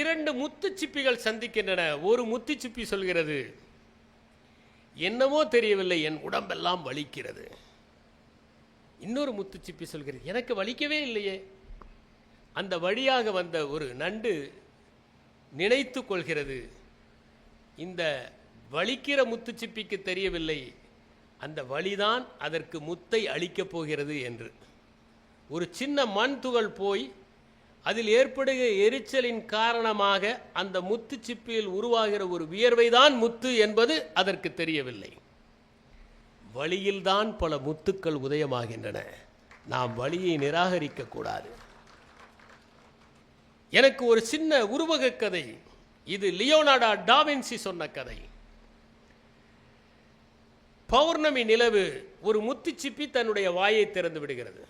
இரண்டு முத்து சிப்பிகள் சந்திக்கின்றன. ஒரு முத்து சிப்பி சொல்கிறது என்னமோ தெரியவில்லை என் உடம்பெல்லாம் வலிக்கிறது. இன்னொரு முத்து சிப்பி சொல்கிறது எனக்கு வலிக்கவே இல்லையே. அந்த வழியாக வந்த ஒரு நண்டு நினைத்து கொள்கிறது இந்த வலிக்கிற முத்து சிப்பிக்கு தெரியவில்லை. அந்த வழிதான் அதற்கு முத்தை அளிக்கப் போகிறது என்று. ஒரு சின்ன மண் துகள் போய் அதில் ஏற்படுகிற எரிச்சலின் காரணமாக அந்த முத்துச்சிப்பியில் உருவாகிற ஒரு வியர்வைதான் முத்து என்பது அதற்கு தெரியவில்லை. வழியில்தான் பல முத்துக்கள் உதயமாகின்றன. நாம் வழியை நிராகரிக்க கூடாது. எனக்கு ஒரு சின்ன உருவக கதை. இது லியோனாடா டாவின்சி சொன்ன கதை. பௌர்ணமி நிலவு ஒரு முத்து சிப்பி தன்னுடைய வாயை திறந்து விடுகிறது.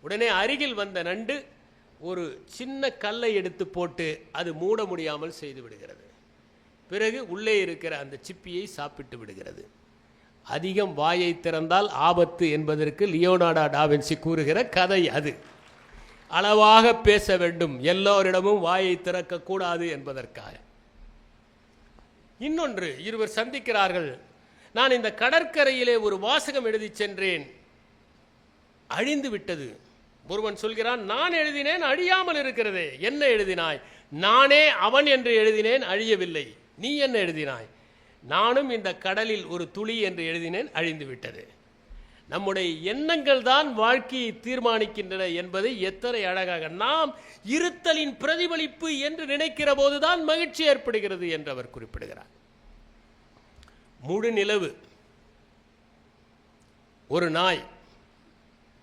உடனே அருகில் வந்த நண்டு ஒரு சின்ன கல்லை எடுத்து போட்டு அது மூட முடியாமல் செய்து விடுகிறது. பிறகு உள்ளே இருக்கிற அந்த சிப்பியை சாப்பிட்டு விடுகிறது. அதிகம் வாயை திறந்தால் ஆபத்து என்பதற்கு லியோனாடா டாவின்சி கூறுகிற கதை அது. அளவாக பேச வேண்டும். எல்லோரிடமும் வாயை திறக்கக்கூடாது என்பதற்காக. இன்னொன்று இருவர் சந்திக்கிறார்கள். நான் இந்த கடற்கரையிலே ஒரு வாசகம் எழுதி சென்றேன். அழிந்து விட்டது. ஒருவன் சொல்கிறான் நான் எழுதினேன் அழியாமல் இருக்கிறதே. என்ன எழுதினாய்? நானே அவன் என்று எழுதினேன் அழியவில்லை. நீ என்ன எழுதினாய்? நானும் இந்த கடலில் ஒரு துளி என்று எழுதினேன் அழிந்து விட்டது. நம்முடைய எண்ணங்கள் தான் வாழ்க்கையை தீர்மானிக்கின்றன என்பதை எத்தனை அழகாக நாம் இருத்தலின் பிரதிபலிப்பு என்று நினைக்கிற போதுதான் மகிழ்ச்சி ஏற்படுகிறது என்று அவர் குறிப்பிடுகிறார். முழு நிலவு ஒரு நாய்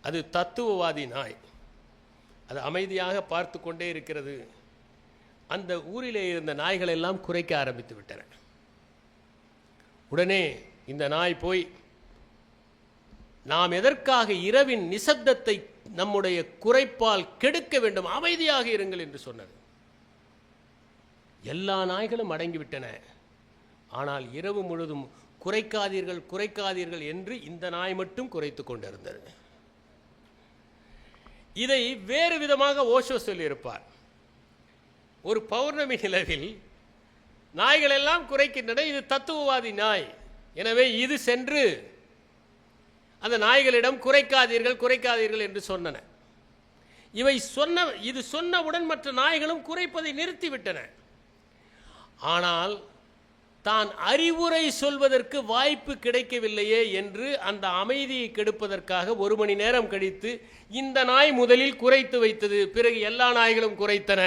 அது தத்துவவாதி நாய். அது அமைதியாக பார்த்து கொண்டே இருக்கிறது. அந்த ஊரிலே இருந்த நாய்கள் எல்லாம் குறைக்க ஆரம்பித்து விட்டன. உடனே இந்த நாய் போய் நாம் எதற்காக இரவின் நிசப்தத்தை நம்முடைய குறைப்பால் கெடுக்க வேண்டும்? அமைதியாக இருங்கள் என்று சொன்னது. எல்லா நாய்களும் அடங்கிவிட்டன. ஆனால் இரவு முழுதும் குறைக்காதீர்கள் குறைக்காதீர்கள் என்று இந்த நாய் மட்டும் குறைத்து கொண்டிருந்தது. இதை வேறு விதமாக ஓஷோ சொல்லியிருப்பார். ஒரு பௌர்ணமி நிலவில் நாய்கள் எல்லாம் குறைக்கின்றன இது தத்துவவாதி நாய். எனவே இது சென்று அந்த நாய்களிடம் குறைக்காதீர்கள் குறைக்காதீர்கள் என்று சொன்னன. இவை சொன்ன இது சொன்னவுடன் மற்ற நாய்களும் குறைப்பதை நிறுத்திவிட்டன. ஆனால் தான் அறிவுரை சொல்வதற்கு வாய்ப்பு கிடைக்கவில்லையே என்று அந்த அமைதியை கெடுப்பதற்காக ஒரு மணி நேரம் கழித்து இந்த நாய் முதலில் குறைத்து வைத்தது பிறகு எல்லா நாய்களும் குறைத்தன.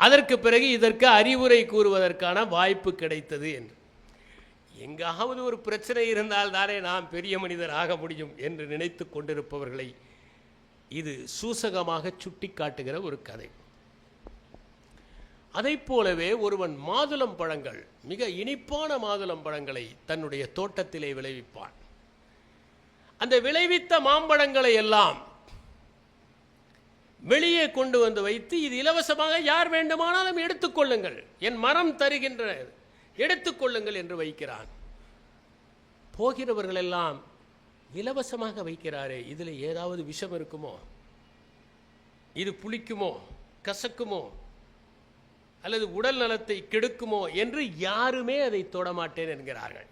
அதற்கு பிறகு இதற்கு அறிவுரை கூறுவதற்கான வாய்ப்பு கிடைத்தது என்று. எங்காவது ஒரு பிரச்சனை இருந்தால் தானே நாம் பெரிய மனிதர் ஆக முடியும் என்று நினைத்து கொண்டிருப்பவர்களை இது சூசகமாக சுட்டி காட்டுகிற ஒரு கதை. அதைப் போலவே ஒருவன் மாதுளம் பழங்கள் மிக இனிப்பான மாதுளம் பழங்களை தன்னுடைய தோட்டத்திலே விளைவிப்பான். அந்த விளைவித்த மாம்பழங்களை எல்லாம் வெளியே கொண்டு வந்து வைத்து இது இலவசமாக யார் வேண்டுமானாலும் எடுத்துக்கொள்ளுங்கள் என் மரம் தருகின்ற எடுத்துக்கொள்ளுங்கள் என்று வைக்கிறான். போகிறவர்கள் எல்லாம் இலவசமாக வைக்கிறாரே இதில் ஏதாவது விஷம் இருக்குமோ? இது புளிக்குமோ? கசக்குமோ? அல்லது உடல் நலத்தை கெடுக்குமோ என்று யாருமே அதை தொடமாட்டேன் என்கிறார்கள்.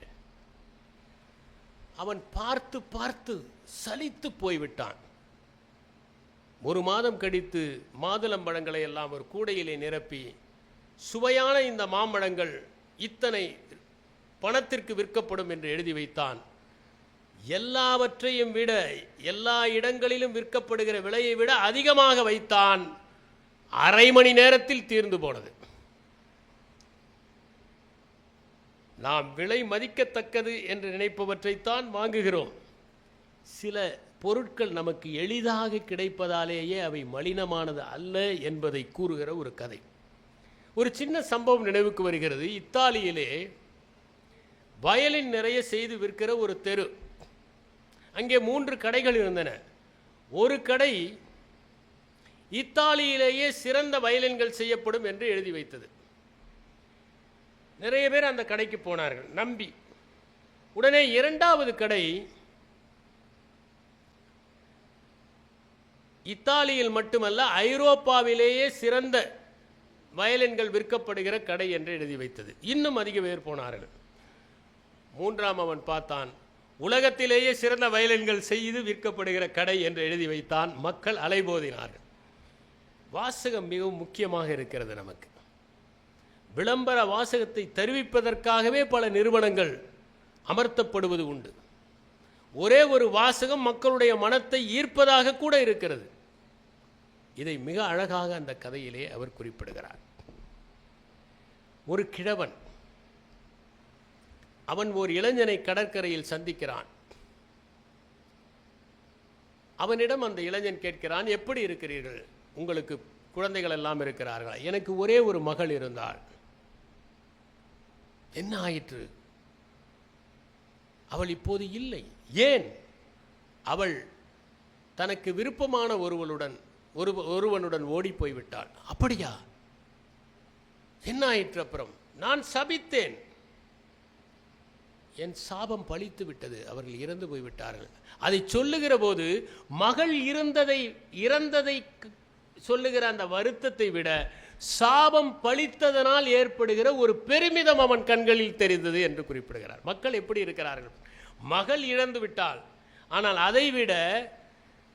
அவன் பார்த்து பார்த்து சலித்து போய்விட்டான். ஒரு மாதம் கழித்து மாதுளம்பழங்களை எல்லாம் ஒரு கூடையிலே நிரப்பி சுவையான இந்த மாம்பழங்கள் இத்தனை பணத்திற்கு விற்கப்படும் என்று எழுதி வைத்தான். எல்லாவற்றையும் விட எல்லா இடங்களிலும் விற்கப்படுகிற விலையை விட அதிகமாக வைத்தான். அரை மணி நேரத்தில் தீர்ந்து போனது. நாம் விலை மதிக்கத்தக்கது என்று நினைப்பவற்றைத்தான் வாங்குகிறோம். சில பொருட்கள் நமக்கு எளிதாக கிடைப்பதாலேயே அவை மலினமானது அல்ல என்பதை கூறுகிற ஒரு கதை. ஒரு சின்ன சம்பவம் நினைவுக்கு வருகிறது. இத்தாலியிலே வயலின் நிறைய செய்து விற்கிற ஒரு தெரு. அங்கே மூன்று கடைகள் இருந்தன. ஒரு கடை இத்தாலியிலேயே சிறந்த வயலின்கள் செய்யப்படும் என்று எழுதி வைத்தது. நிறைய பேர் அந்த கடைக்கு போனார்கள். நம்பி. உடனே இரண்டாவது கடை இத்தாலியில் மட்டுமல்ல ஐரோப்பாவிலேயே சிறந்த வயலின்கள் விற்கப்படுகிற கடை என்று எழுதி வைத்தது. இன்னும் அதிக பேர் போனார்கள். மூன்றாம் அவன் பார்த்தான் உலகத்திலேயே சிறந்த வயலின்கள் செய்து விற்கப்படுகிற கடை என்று எழுதி வைத்தான். மக்கள் அலைபோதினார்கள். வாசகம் மிகவும் முக்கியமாக இருக்கிறது நமக்கு. விளம்பர வாசகத்தை தெரிவிப்பதற்காகவே பல நிறுவனங்கள் அமர்த்தப்படுவது உண்டு. ஒரே ஒரு வாசகம் மக்களுடைய மனத்தை ஈர்ப்பதாக கூட இருக்கிறது. இதை மிக அழகாக அந்த கதையிலே அவர் குறிப்பிடுகிறார். ஒரு கிழவன் அவன் ஒரு இளைஞனை கடற்கரையில் சந்திக்கிறான். அவனிடம் அந்த இளைஞன் கேட்கிறான் எப்படி இருக்கிறீர்கள்? உங்களுக்கு குழந்தைகள் எல்லாம் இருக்கிறார்களா? எனக்கு ஒரே ஒரு மகள் இருந்தாள். என்ன ஆயிற்று? அவள் இப்போது இல்லை. ஏன்? அவள் தனக்கு விருப்பமான ஒருவனுடன் ஒரு ஒருவனுடன் ஓடி போய்விட்டாள். அப்படியா? என்ன ஆயிற்று அப்புறம்? நான் சபித்தேன். என் சாபம் பழித்து விட்டது. அவர்கள் இறந்து போய்விட்டார்கள். அதை சொல்லுகிற போது மகள் இருந்ததை இறந்ததை சொல்லுகிற அந்த வருத்தத்தை விட சாபம் பழித்ததனால் ஏற்படுகிற ஒரு பெருமிதம் அவன் கண்களில் தெரிந்தது என்று குறிப்பிடுகிறார். மக்கள் எப்படி இருக்கிறார்கள்? மகள் இழந்து விட்டால் ஆனால் அதைவிட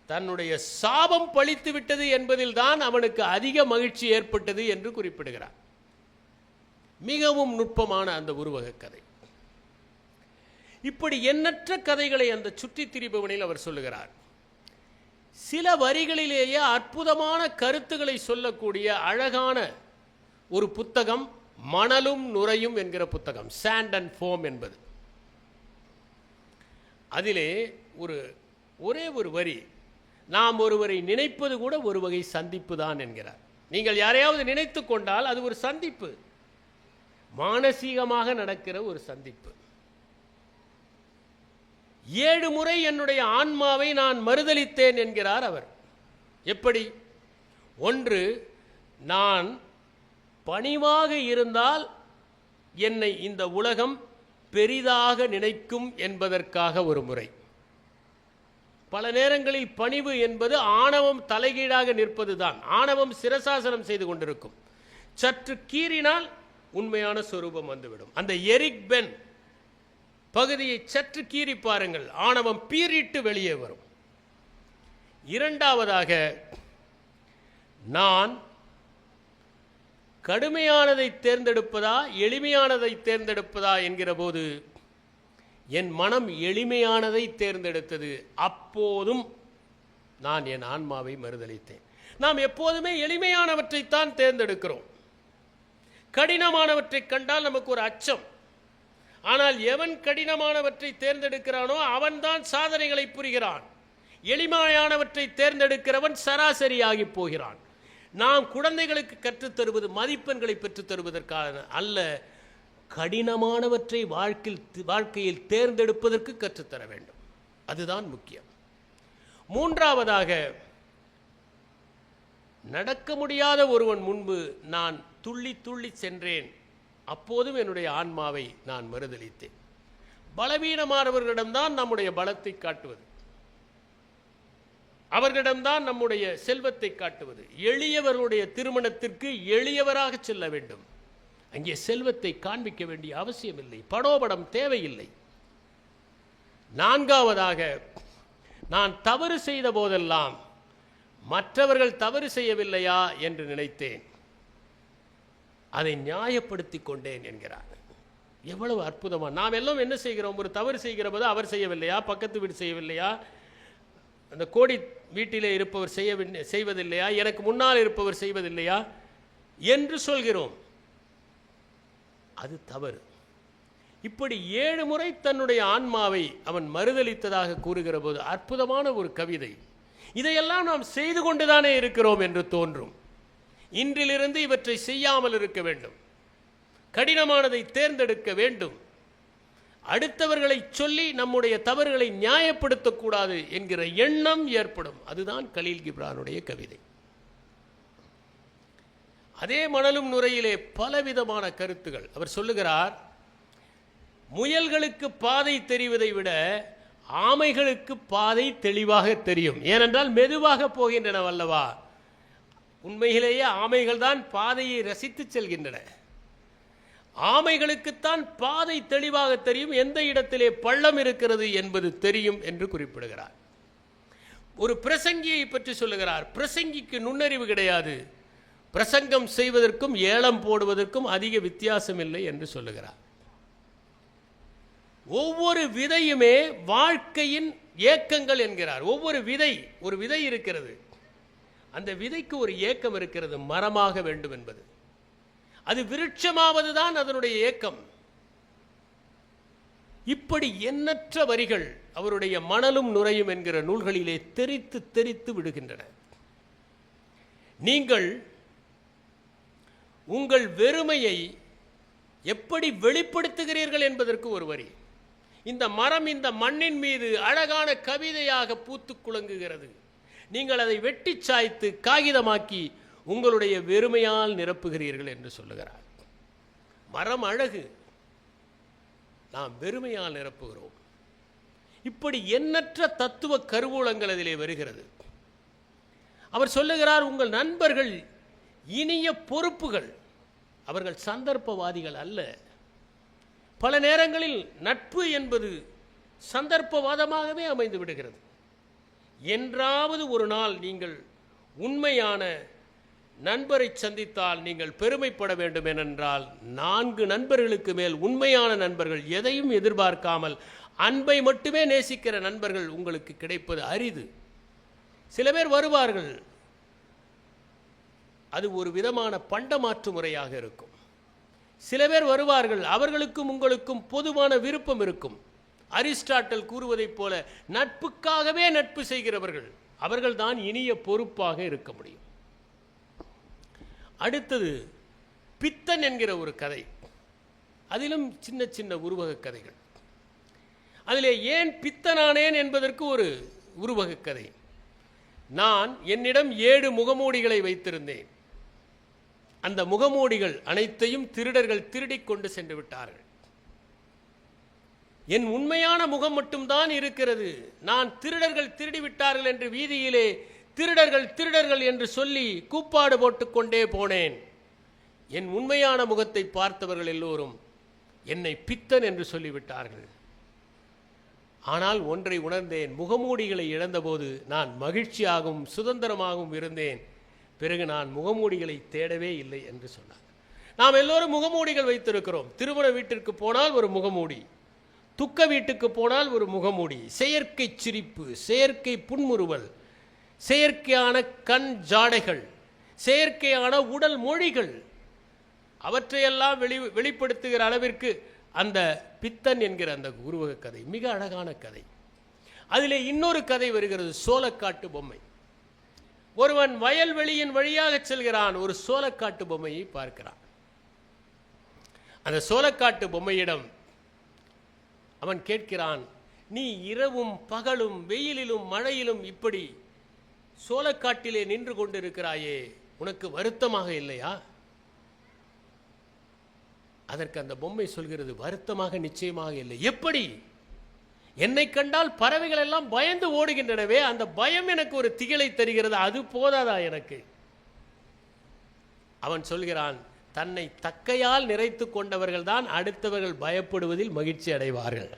தன்னுடைய சாபம் பழித்து விட்டது என்பதில் தான் அவனுக்கு அதிக மகிழ்ச்சி ஏற்பட்டது என்று குறிப்பிடுகிறார். மிகவும் நுட்பமான அந்த உருவக கதை. இப்படி எண்ணற்ற கதைகளை அந்த சுற்றித் திரிபவனில் அவர் சொல்லுகிறார். சில வரிகளிலேயே அற்புதமான கருத்துக்களை சொல்லக்கூடிய அழகான ஒரு புத்தகம் மணலும் நுரையும் என்கிற புத்தகம் சாண்ட் அண்ட் ஃபோம் என்பது. அதிலே ஒரு ஒரே ஒரு வரி நாம் ஒருவரை நினைப்பது கூட ஒரு வகை சந்திப்பு தான் என்கிறார். நீங்கள் யாரையாவது நினைத்து கொண்டால் அது ஒரு சந்திப்பு. மானசீகமாக நடக்கிற ஒரு சந்திப்பு. ஏழு முறை என்னுடைய ஆன்மாவை நான் மறுதலித்தேன் என்கிறார் அவர். எப்படி? ஒன்று நான் பணிவாக இருந்தால் என்னை இந்த உலகம் பெரிதாக நினைக்கும் என்பதற்காக ஒரு முறை. பல நேரங்களில் பணிவு என்பது ஆணவம் தலைகீழாக நிற்பதுதான். ஆணவம் சிரசாசனம் செய்து கொண்டிருக்கும். சற்று கீறினால் உண்மையான சொரூபம் வந்துவிடும். அந்த எரிக் பென் பகுதியை சற்று கீறி பாருங்கள். ஆணவம் பீறிட்டு வெளியே வரும். இரண்டாவதாக நான் கடுமையானதை தேர்ந்தெடுப்பதா எளிமையானதை தேர்ந்தெடுப்பதா என்கிற போது என் மனம் எளிமையானதை தேர்ந்தெடுத்தது. அப்போதும் நான் என் ஆன்மாவை மறுதளித்தேன் நாம் எப்போதுமே எளிமையானவற்றைத்தான் தேர்ந்தெடுக்கிறோம். கடினமானவற்றை கண்டால் நமக்கு ஒரு அச்சம். ஆனால் எவன் கடினமானவற்றை தேர்ந்தெடுக்கிறானோ அவன்தான் சாதனைகளை புரிகிறான். எளிமையானவற்றை தேர்ந்தெடுக்கிறவன் சராசரியாகி போகிறான். நாம் குழந்தைகளுக்கு கற்றுத் தருவது மதிப்பெண்களை பெற்றுத்தருவதற்கான அல்ல கடினமானவற்றை வாழ்க்கையில் வாழ்க்கையில் தேர்ந்தெடுப்பதற்கு கற்றுத்தர வேண்டும். அதுதான் முக்கியம். மூன்றாவதாக நடக்க முடியாத ஒருவன் முன்பு நான் துள்ளி துள்ளி சென்றேன். அப்போதும் என்னுடைய ஆன்மாவை நான் மறுதலித்தேன். பலவீனமானவர்களிடம்தான் நம்முடைய பலத்தை காட்டுவது. அவர்களிடம்தான் நம்முடைய செல்வத்தை காட்டுவது. எளியவர்களுடைய திருமணத்திற்கு எளியவராக செல்ல வேண்டும். அங்கே செல்வத்தை காண்பிக்க வேண்டிய அவசியமில்லை. படோபடம் தேவையில்லை. நான்காவதாக நான் தவறு செய்த போதெல்லாம் மற்றவர்கள் தவறு செய்யவில்லையா என்று நினைத்தேன். அதை நியாயப்படுத்தி கொண்டேன் என்கிறார். எவ்வளவு அற்புதமாக நாம் எல்லாம் என்ன செய்கிறோம்? ஒரு தவறு செய்கிற போது அவர் செய்யவில்லையா? பக்கத்து வீடு செய்யவில்லையா? அந்த கோடி வீட்டிலே இருப்பவர் செய்ய செய்வதில்லையா? எனக்கு முன்னால் இருப்பவர் செய்வதில்லையா? என்று சொல்கிறோம். அது தவறு. இப்படி ஏழு முறை தன்னுடைய ஆன்மாவை அவன் மறுதலித்ததாக கூறுகிற போது அற்புதமான ஒரு கவிதை. இதையெல்லாம் நாம் செய்து கொண்டுதானே இருக்கிறோம் என்று தோன்றும். இன்றிலிருந்து இவற்றை செய்யாமல் இருக்க வேண்டும். கடினமானதை தேர்ந்தெடுக்க வேண்டும். அடுத்தவர்களை சொல்லி நம்முடைய தவறுகளை நியாயப்படுத்தக்கூடாது என்கிற எண்ணம் ஏற்படும். அதுதான் கலீல் கிப்ரானுடைய கவிதை. அதே மணலும் நுரையிலே பலவிதமான கருத்துகள். அவர் சொல்லுகிறார் முயல்களுக்கு பாதை தெரிவதை விட ஆமைகளுக்கு பாதை தெளிவாக தெரியும். ஏனென்றால் மெதுவாக போகின்றன வல்லவா? உண்மையிலேயே ஆமைகள் தான் பாதையை ரசித்து செல்கின்றன. ஆமைகளுக்குத்தான் பாதை தெளிவாக தெரியும் எந்த இடத்திலே பள்ளம் இருக்கிறது என்பது தெரியும் என்று குறிப்பிடுகிறார். ஒரு பிரசங்கியை பற்றி சொல்லுகிறார் பிரசங்கிக்கு நுண்ணறிவு கிடையாது. பிரசங்கம் செய்வதற்கும் ஏலம் போடுவதற்கும் அதிக வித்தியாசம் இல்லை என்று சொல்லுகிறார். ஒவ்வொரு விதையுமே வாழ்க்கையின் ஏக்கங்கள் என்கிறார். ஒவ்வொரு விதை ஒரு விதை இருக்கிறது. அந்த விதைக்கு ஒரு ஏக்கம் இருக்கிறது மரமாக வேண்டும் என்பது. அது விருட்சமாவது தான் அதனுடைய ஏக்கம். இப்படி எண்ணற்ற வரிகள் அவருடைய மணலும் நுரையும் என்கிற நூல்களிலே தெரித்து தெரித்து விடுகின்றன. நீங்கள் உங்கள் வெறுமையை எப்படி வெளிப்படுத்துகிறீர்கள் என்பதற்கு ஒரு வரி. இந்த மரம் இந்த மண்ணின் மீது அழகான கவிதையாக பூத்து குலுங்குகிறது. நீங்கள் அதை வெட்டி சாய்த்து காகிதமாக்கி உங்களுடைய வெறுமையால் நிரப்புகிறீர்கள் என்று சொல்லுகிறார். மரம் அழகு. நாம் வெறுமையால் நிரப்புகிறோம். இப்படி எண்ணற்ற தத்துவ கருவூலங்கள் அதிலே வருகிறது. அவர் சொல்லுகிறார் உங்கள் நண்பர்கள் இனிய பொறுப்புகள். அவர்கள் சந்தர்ப்பவாதிகள் அல்ல. பல நேரங்களில் நட்பு என்பது சந்தர்ப்பவாதமாகவே அமைந்து விடுகிறது. என்றாவது ஒரு நாள் நீங்கள் உண்மையான நண்பரை சந்தித்தால் நீங்கள் பெருமைப்பட வேண்டும் ஏனென்றால் நான்கு நண்பர்களுக்கு மேல் உண்மையான நண்பர்கள் எதையும் எதிர்பார்க்காமல் அன்பை மட்டுமே நேசிக்கிற நண்பர்கள் உங்களுக்கு கிடைப்பது அரிது. சில பேர் வருவார்கள். அது ஒரு விதமான பண்டமாற்று முறையாக இருக்கும். சில பேர் வருவார்கள். அவர்களுக்கும் உங்களுக்கும் பொதுவான விருப்பம் இருக்கும். அரிஸ்டாட்டல் கூறுவதைப் போல நட்புக்காகவே நட்பு செய்கிறவர்கள் அவர்கள்தான் இனிய பொறுப்பாக இருக்க முடியும். அடுத்தது பித்தன் என்கிற ஒரு கதை. அதிலும் சின்ன சின்ன உருவக கதைகள். அதிலே ஏன் பித்தனானேன் என்பதற்கு ஒரு உருவக கதை. நான் என்னிடம் ஏழு முகமூடிகளை வைத்திருந்தேன். அந்த முகமூடிகள் அனைத்தையும் திருடர்கள் திருடிக் கொண்டு சென்று விட்டார்கள். என் உண்மையான முகம் மட்டும்தான் இருக்கிறது. நான் திருடர்கள் திருடி விட்டார்கள் என்று வீதியிலே திருடர்கள் திருடர்கள் என்று சொல்லி கூப்பாடு போட்டுக்கொண்டே போனேன். என் உண்மையான முகத்தை பார்த்தவர்கள் எல்லோரும் என்னை பித்தன் என்று சொல்லிவிட்டார்கள். ஆனால் ஒன்றை உணர்ந்தேன். முகமூடிகளை இழந்தபோது நான் மகிழ்ச்சியாகவும் சுதந்திரமாகவும் இருந்தேன். பிறகு நான் முகமூடிகளை தேடவே இல்லை என்று சொன்னார். நாம் எல்லோரும் முகமூடிகள் வைத்திருக்கிறோம். திருமண வீட்டிற்கு போனால் ஒரு முகமூடி. துக்க வீட்டுக்கு போனால் ஒரு முகமூடி செயற்கை சிரிப்பு செயற்கை புன்முறுவல் செயற்கையான கண் ஜாடைகள் செயற்கையான உடல் மொழிகள். அவற்றையெல்லாம் வெளி வெளிப்படுத்துகிற அளவிற்கு அந்த பித்தன் என்கிற அந்த உருவக கதை மிக அழகான கதை. அதிலே இன்னொரு கதை வருகிறது சோளக்காட்டு பொம்மை. ஒருவன் வயல்வெளியின் வழியாக செல்கிறான் ஒரு சோளக்காட்டு பொம்மையை பார்க்கிறான். அந்த சோளக்காட்டு பொம்மையிடம் அவன் கேட்கிறான் நீ இரவும் பகலும் வெயிலிலும் மழையிலும் இப்படி சோளக்காட்டிலே நின்று கொண்டிருக்கிறாயே உனக்கு வருத்தமாக இல்லையா? அதற்கு அந்த பொம்மை சொல்கிறது வருத்தமாக நிச்சயமாக இல்லை. எப்படி? என்னை கண்டால் பறவைகள் எல்லாம் பயந்து ஓடுகின்றனவே அந்த பயம் எனக்கு ஒரு திகிலை தருகிறது? அது போதாதா எனக்கு? அவன் சொல்கிறான் தன்னை தக்கையால் நிறைத்து கொண்டவர்கள் தான் அடுத்தவர்கள் பயப்படுவதில் மகிழ்ச்சி அடைவார்கள்.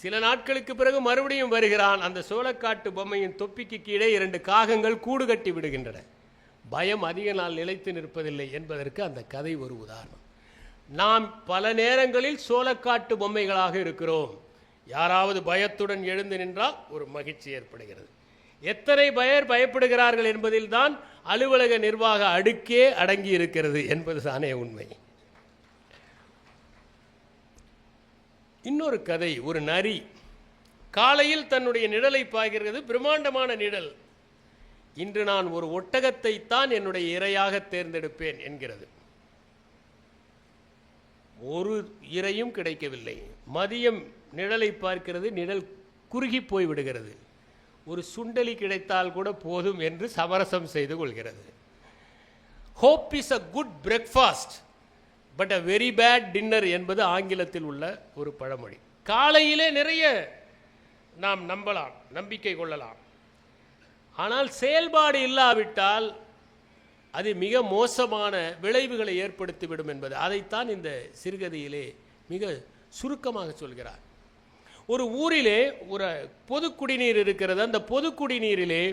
சில நாட்களுக்கு பிறகு மறுபடியும் வருகிறான். அந்த சோளக்காட்டு பொம்மையின் தொப்பிக்கு கீழே இரண்டு காகங்கள் கூடு கட்டி விடுகின்றன. பயம் அதிக நாள் நிலைத்து நிற்பதில்லை என்பதற்கு அந்த கதை ஒரு உதாரணம். நாம் பல நேரங்களில் சோளக்காட்டு பொம்மைகளாக இருக்கிறோம். யாராவது பயத்துடன் எழுந்து நின்றால் ஒரு மகிழ்ச்சி ஏற்படுகிறது. எத்தனை பெயர் பயப்படுகிறார்கள் என்பதில்தான் அலுவலக நிர்வாக அடுக்கே அடங்கி இருக்கிறது என்பது தானே உண்மை. இன்னொரு கதை ஒரு நரி காலையில் தன்னுடைய நிழலை பாய்கிறது பிரம்மாண்டமான நிழல். இன்று நான் ஒரு ஒட்டகத்தை தான் என்னுடைய இரையாக தேர்ந்தெடுப்பேன் என்கிறது. ஒரு இரையும் கிடைக்கவில்லை. மதியம் நிழலை பார்க்கிறது நிழல் குறுகி போய் விடுகிறது ஒரு சுண்டலி கிடைத்தால் கூட போதும் என்று சமரசம் செய்து கொள்கிறது. Hope is a good breakfast but a very bad dinner என்பது ஆங்கிலத்தில் உள்ள ஒரு பழமொழி. காலையிலே நிறைய நாம் நம்பலாம் நம்பிக்கை கொள்ளலாம். ஆனால் செயல்பாடு இல்லாவிட்டால் அது மிக மோசமான விளைவுகளை ஏற்படுத்திவிடும் என்பது. அதைத்தான் இந்த சிறுகதையிலே மிக சுருக்கமாக சொல்கிறார். ஒரு ஊரிலே ஒரு பொது குடிநீர் இருக்கிறது. அந்த பொது குடிநீரிலே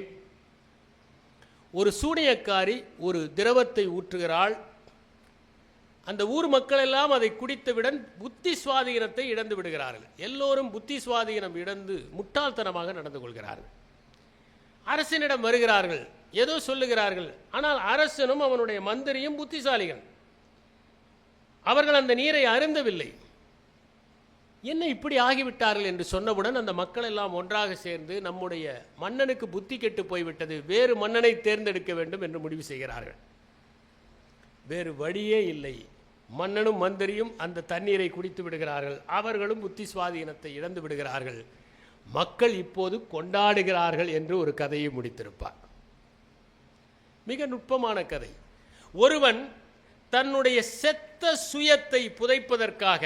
ஒரு சூனியக்காரி ஒரு திரவத்தை ஊற்றுகிறாள். அந்த ஊர் மக்கள் எல்லாம் அதை குடித்தவுடன் புத்தி சுவாதீனத்தை இழந்து விடுகிறார்கள். எல்லோரும் புத்தி சுவாதீனம் இழந்து முட்டாள்தனமாக நடந்து கொள்கிறார்கள். அரசனிடம் வருகிறார்கள். ஏதோ சொல்லுகிறார்கள். ஆனால் அரசனும் அவனுடைய மந்திரியும் புத்திசாலிகள். அவர்கள் அந்த நீரை அருந்தவில்லை. என்ன இப்படி ஆகிவிட்டார்கள் என்று சொன்னவுடன் அந்த மக்கள் எல்லாம் ஒன்றாக சேர்ந்து நம்முடைய மன்னனுக்கு புத்தி கெட்டு போய்விட்டது. வேறு மன்னனை தேர்ந்தெடுக்க வேண்டும் என்று முடிவு செய்கிறார்கள். வேறு வழியே இல்லை. மன்னனும் மந்திரியும் அந்த தண்ணீரை குடித்து விடுகிறார்கள். அவர்களும் புத்தி சுவாதீனத்தை இழந்து விடுகிறார்கள். மக்கள் இப்போது கொண்டாடுகிறார்கள் என்று ஒரு கதையை முடித்திருப்பார். மிக நுட்பமான கதை. ஒருவன் தன்னுடைய செத்த சுயத்தை புதைப்பதற்காக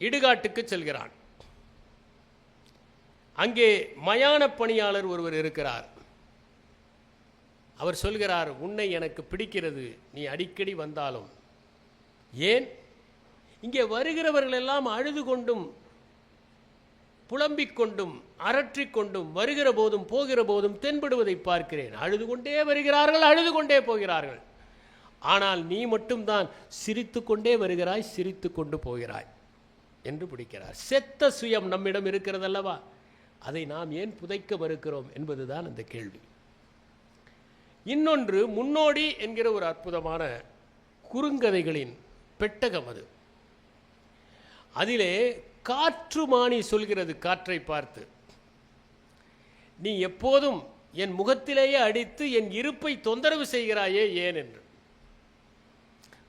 இடுகாட்டுக்கு செல்கிறான். அங்கே மயான பணியாளர் ஒருவர் இருக்கிறார். அவர் சொல்கிறார் உன்னை எனக்கு பிடிக்கிறது நீ அடிக்கடி வந்தாலும். ஏன்? இங்கே வருகிறவர்கள் எல்லாம் அழுது கொண்டும் புலம்பிக் கொண்டும் அரற்றிக் கொண்டும் வருகிற போதும் போகிற போதும் தென்படுவதை பார்க்கிறேன். அழுது கொண்டே வருகிறார்கள் அழுது கொண்டே போகிறார்கள். ஆனால் நீ மட்டும்தான் சிரித்து கொண்டே வருகிறாய் சிரித்து கொண்டு போகிறாய். என்று பிடிக்கிறார். செத்த சுயம் நம்மிடம் இருக்கிறதல்லவா? அதை நாம் ஏன் புதைக்க மறுக்கிறோம் என்பதுதான் அந்த கேள்வி. இன்னொன்று முன்னோடி என்கிற ஒரு அற்புதமான குறுங்கதைகளின் பெட்டகம் அது. அதிலே காற்றுமானி சொல்கிறது காற்றை பார்த்து. நீ எப்போதும் என் முகத்திலேயே அடித்து என் இருப்பை தொந்தரவு செய்கிறாயே ஏன் என்று.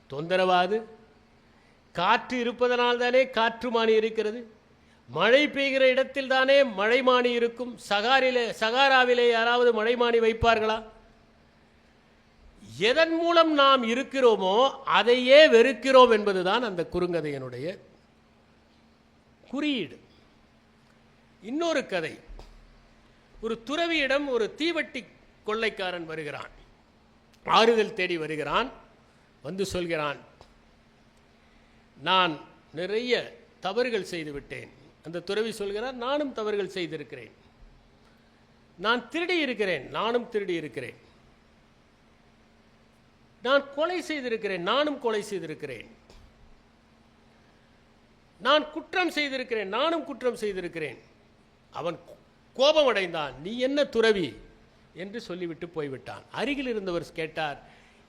தொந்தரவாது. காற்று இருப்பதனால் தானே காற்றுமானி இருக்கிறது? மழை பெய்கிற இடத்தில் தானே மழைமானி இருக்கும்? சகாரிலே சகாராவிலே யாராவது மழைமானி வைப்பார்களா? எதன் மூலம் நாம் இருக்கிறோமோ அதையே வெறுக்கிறோம் என்பதுதான் அந்த குறுங்கதையினுடைய குறியீடு. இன்னொரு கதை. ஒரு துறவியிடம் ஒரு தீவட்டி கொள்ளைக்காரன் வருகிறான். ஆறுதல் தேடி வருகிறான். வந்து சொல்கிறான் நான் நிறைய தவறுகள் செய்துவிட்டேன் அந்த துறவி சொல்கிறார் நானும் தவறுகள் செய்திருக்கிறேன். நான் திருடி இருக்கிறேன் நானும் திருடி இருக்கிறேன். நான் கொலை செய்திருக்கிறேன் நானும் கொலை செய்திருக்கிறேன். நான் குற்றம் செய்திருக்கிறேன் நானும் குற்றம் செய்திருக்கிறேன். அவன் கோபமடைந்தான். நீ என்ன துறவி? என்று சொல்லிவிட்டு போய்விட்டான். அருகில் இருந்தவர் கேட்டார்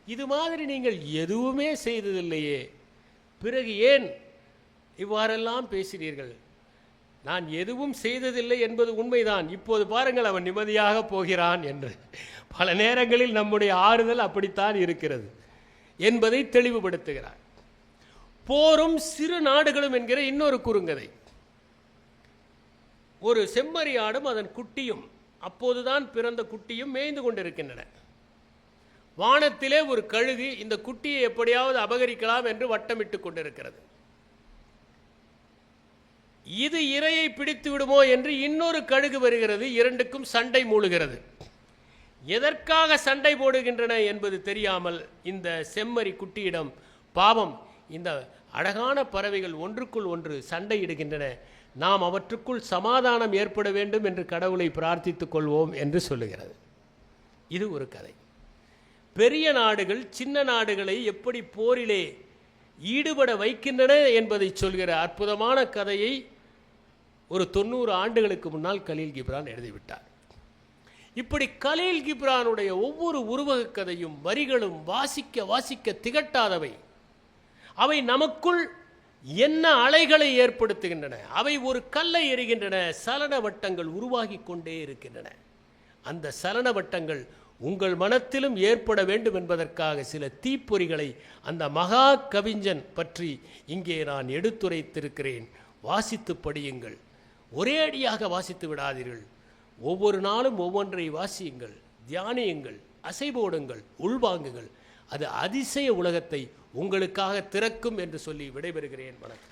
இது மாதிரி நீங்கள் எதுவுமே செய்ததில்லையே. பிறகு ஏன் இவ்வாறெல்லாம் பேசினீர்கள்? நான் எதுவும் செய்ததில்லை என்பது உண்மைதான். இப்போது பாருங்கள் அவன் நிம்மதியாக போகிறான் என்று. பல நேரங்களில் நம்முடைய ஆறுதல் அப்படித்தான் இருக்கிறது என்பதை தெளிவுபடுத்துகிறார். போரும் சிறு நாடுகளும் என்கிற இன்னொரு குறுங்கதை. ஒரு செம்மறியாடும் அதன் குட்டியும் அப்போதுதான் பிறந்த குட்டியும் மேய்ந்து கொண்டிருக்கின்றன. வானத்திலே ஒரு கழுகு இந்த குட்டியை எப்படியாவது அபகரிக்கலாம் என்று வட்டமிட்டு கொண்டிருக்கிறது. இது இரையை பிடித்து விடுமோ என்று இன்னொரு கழுகு வருகிறது இரண்டுக்கும் சண்டை மூழுகிறது. எதற்காக சண்டை போடுகின்றன என்பது தெரியாமல் இந்த செம்மறி குட்டியிடம் பாவம் இந்த அழகான பறவைகள் ஒன்றுக்குள் ஒன்று சண்டையிடுகின்றன. நாம் அவற்றுக்குள் சமாதானம் ஏற்பட வேண்டும் என்று கடவுளை பிரார்த்தித்துக் கொள்வோம் என்று சொல்லுகிறது. இது ஒரு கதை. பெரிய நாடுகள் சின்ன நாடுகளை எப்படி போரிலே ஈடுபட வைக்கின்றன என்பதை சொல்கிற அற்புதமான கதையை ஒரு தொண்ணூறு ஆண்டுகளுக்கு முன்னால் கலீல் கிப்ரான் எழுதிவிட்டார். இப்படி கலீல் கிப்ரானுடைய ஒவ்வொரு உருவகக் கதையும் வரிகளும் வாசிக்க வாசிக்க திகட்டாதவை. அவை நமக்குள் என்ன அலைகளை ஏற்படுத்துகின்றன? அவை ஒரு கல்லை எறிகின்றன சலன வட்டங்கள் உருவாகி கொண்டே இருக்கின்றன. அந்த சலன வட்டங்கள் உங்கள் மனத்திலும் ஏற்பட வேண்டும் என்பதற்காக சில தீப்பொறிகளை அந்த மகா கவிஞன் பற்றி இங்கே நான் எடுத்துரைத்திருக்கிறேன். வாசித்து படியுங்கள். ஒரே அடியாக வாசித்து விடாதீர்கள். ஒவ்வொரு நாளும் ஒவ்வொன்றை வாசியுங்கள். தியானியுங்கள். அசைபோடுங்கள். உள்வாங்குங்கள். அது அதிசய உலகத்தை உங்களுக்காக திறக்கும் என்று சொல்லி விடைபெறுகிறேன். வணக்கம்.